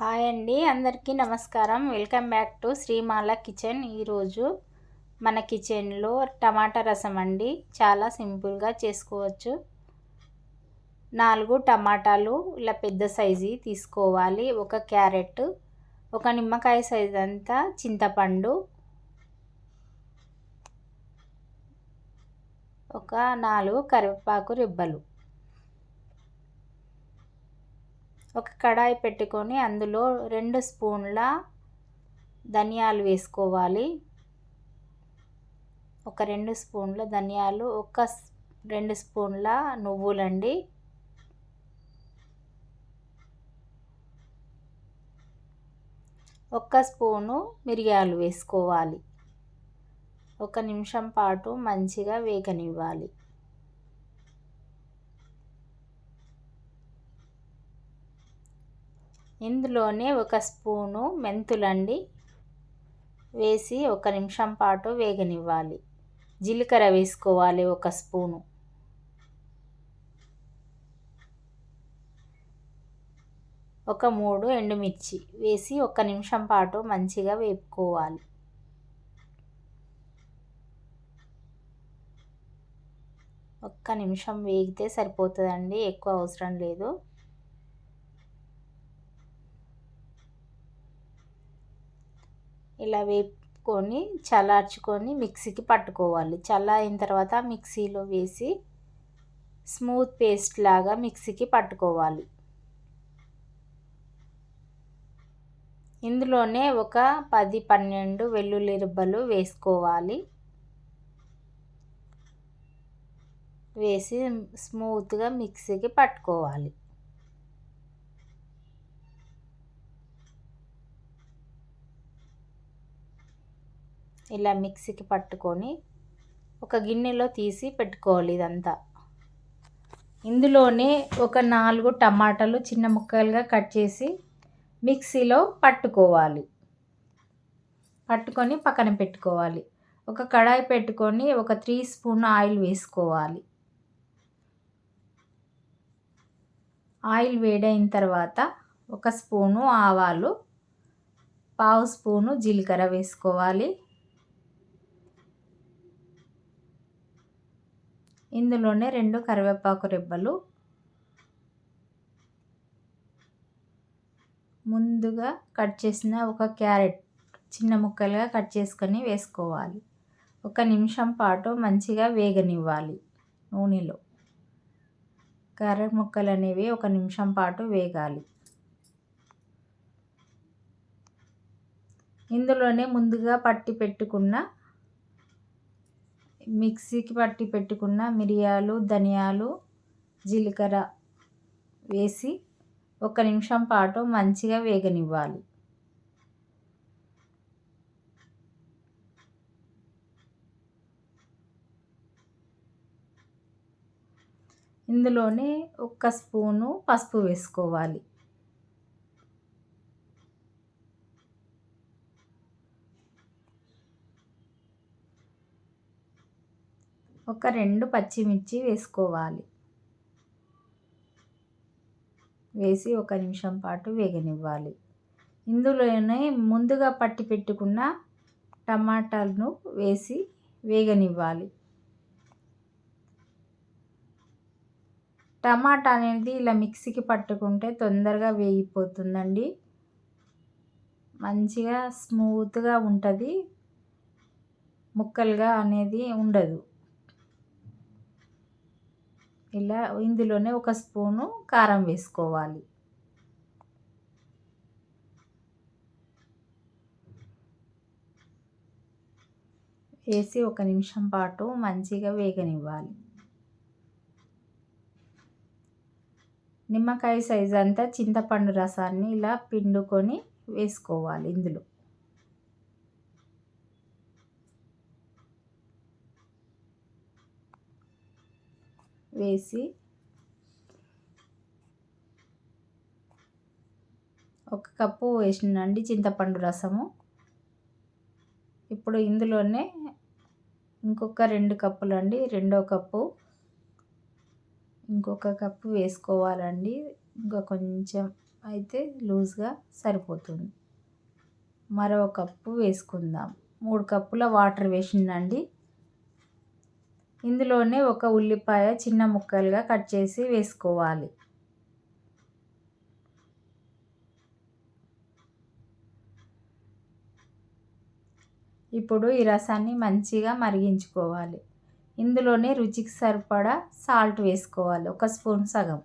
Hi అండి అందరికీ నమస్కారం. Welcome back to Srimala kitchen. ఈరోజు మన కిచెన్లో టమాటా రసం అండి. చాలా సింపుల్గా చేసుకోవచ్చు. నాలుగు టమాటాలు ఇలా పెద్ద సైజు తీసుకోవాలి. ఒక క్యారెట్ ఒక నిమ్మకాయ సైజ్ అంతా చింతపండు ఒక నాలుగు కరివేపాకు రిబ్బలు. ఒక కడాయి పెట్టుకొని అందులో రెండు స్పూన్ల ధనియాలు వేసుకోవాలి. ఒక రెండు స్పూన్ల ధనియాలు ఒక రెండు స్పూన్ల నువ్వులండి. ఒక్క స్పూను మిరియాలు వేసుకోవాలి. ఒక నిమిషం పాటు మంచిగా వేగనివ్వాలి. ఇందులోనే ఒక స్పూను మెంతులండి వేసి ఒక నిమిషం పాటు వేగనివ్వాలి. జీలకర్ర వేసుకోవాలి ఒక స్పూను. ఒక మూడు ఎండుమిర్చి వేసి ఒక నిమిషం పాటు మంచిగా వేపుకోవాలి. ఒక్క నిమిషం వేగితే సరిపోతుందండి ఎక్కువ అవసరం లేదు. ఇలా వేపుకొని చల్లార్చుకొని మిక్సీకి పట్టుకోవాలి. చల్లారిన తర్వాత మిక్సీలో వేసి స్మూత్ పేస్ట్ లాగా మిక్సీకి పట్టుకోవాలి. ఇందులోనే ఒక పది పన్నెండు వెల్లుల్లి రిబ్బలు వేసుకోవాలి. వేసి స్మూత్గా మిక్సీకి పట్టుకోవాలి. ఇలా మిక్సీకి పట్టుకొని ఒక గిన్నెలో తీసి పెట్టుకోవాలి ఇదంతా. ఇందులోనే ఒక నాలుగు టమాటాలు చిన్న ముక్కలుగా కట్ చేసి మిక్సీలో పట్టుకోవాలి. పట్టుకొని పక్కన పెట్టుకోవాలి. ఒక కడాయి పెట్టుకొని ఒక త్రీ స్పూన్ ఆయిల్ వేసుకోవాలి. ఆయిల్ వేడైన తర్వాత ఒక స్పూను ఆవాలు పావు స్పూను జీలకర్ర వేసుకోవాలి. ఇందులోనే రెండు కరివేపాకు రెబ్బలు. ముందుగా కట్ చేసిన ఒక క్యారెట్ చిన్న ముక్కలుగా కట్ చేసుకొని వేసుకోవాలి. ఒక నిమిషం పాటు మంచిగా వేగనివ్వాలి నూనెలో. క్యారెట్ ముక్కలు అనేవి ఒక నిమిషం పాటు వేగాలి. ఇందులోనే ముందుగా పట్టి పెట్టుకున్న మిక్సీకి పట్టి పెట్టుకున్న మిరియాలు ధనియాలు జీలకర్ర వేసి ఒక నిమిషం పాటు మంచిగా వేగనివ్వాలి. ఇందులోనే ఒక్క స్పూను పసుపు వేసుకోవాలి. ఒక రెండు పచ్చిమిర్చి వేసుకోవాలి. వేసి ఒక నిమిషం పాటు వేగనివ్వాలి. ఇందులోనే ముందుగా పట్టి పెట్టుకున్న టమాటాలను వేసి వేగనివ్వాలి. టమాటా అనేది ఇలా మిక్సీకి పట్టుకుంటే తొందరగా వేగిపోతుందండి. మంచిగా స్మూత్గా ఉంటుంది. ముక్కలుగా అనేది ఉండదు. ఇలా ఇందులోనే ఒక స్పూను కారం వేసుకోవాలి. వేసి ఒక నిమిషం పాటు మంచిగా వేగనివ్వాలి. నిమ్మకాయ సైజ్ అంతా చింతపండు రసాన్ని ఇలా పిండుకొని వేసుకోవాలి ఇందులో. వేసి ఒక కప్పు వేసినండి చింతపండు రసము. ఇప్పుడు ఇందులోనే ఇంకొక రెండు కప్పులు అండి రెండో కప్పు. ఇంకొక కప్పు వేసుకోవాలండి. ఇంకా కొంచెం అయితే లూజ్గా సరిపోతుంది. మరో కప్పు వేసుకుందాం. మూడు కప్పుల వాటర్ వేసిందండి ఇందులోనే ఒక ఉల్లిపాయ చిన్న ముక్కలుగా కట్ చేసి వేసుకోవాలి. ఇప్పుడు ఈ రసాన్ని మంచిగా మరిగించుకోవాలి. ఇందులోనే రుచికి సరిపడా సాల్ట్ వేసుకోవాలి ఒక స్పూన్ సగం.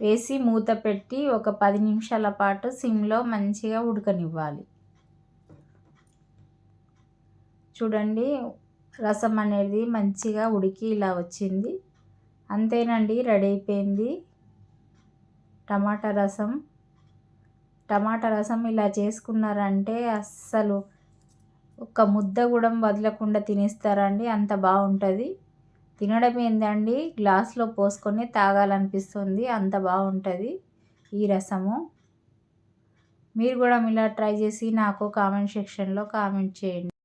వేసి మూత పెట్టి ఒక పది నిమిషాల పాటు సిమ్లో మంచిగా ఉడకనివ్వాలి. చూడండి రసం అనేది మంచిగా ఉడికి ఇలా వచ్చింది. అంతేనండి రెడీ అయిపోయింది. టమాటా రసం. టమాటా రసం ఇలా చేసుకున్నారంటే అస్సలు ఒక ముద్ద కూడా వదలకుండా తినేస్తారండి అంత బాగుంటుంది. తినడం ఏందండి గ్లాస్లో పోసుకొని తాగాలనిపిస్తుంది అంత బాగుంటుంది ఈ రసము. మీరు కూడా ఇలా ట్రై చేసి నాకు కామెంట్ సెక్షన్లో కామెంట్ చేయండి.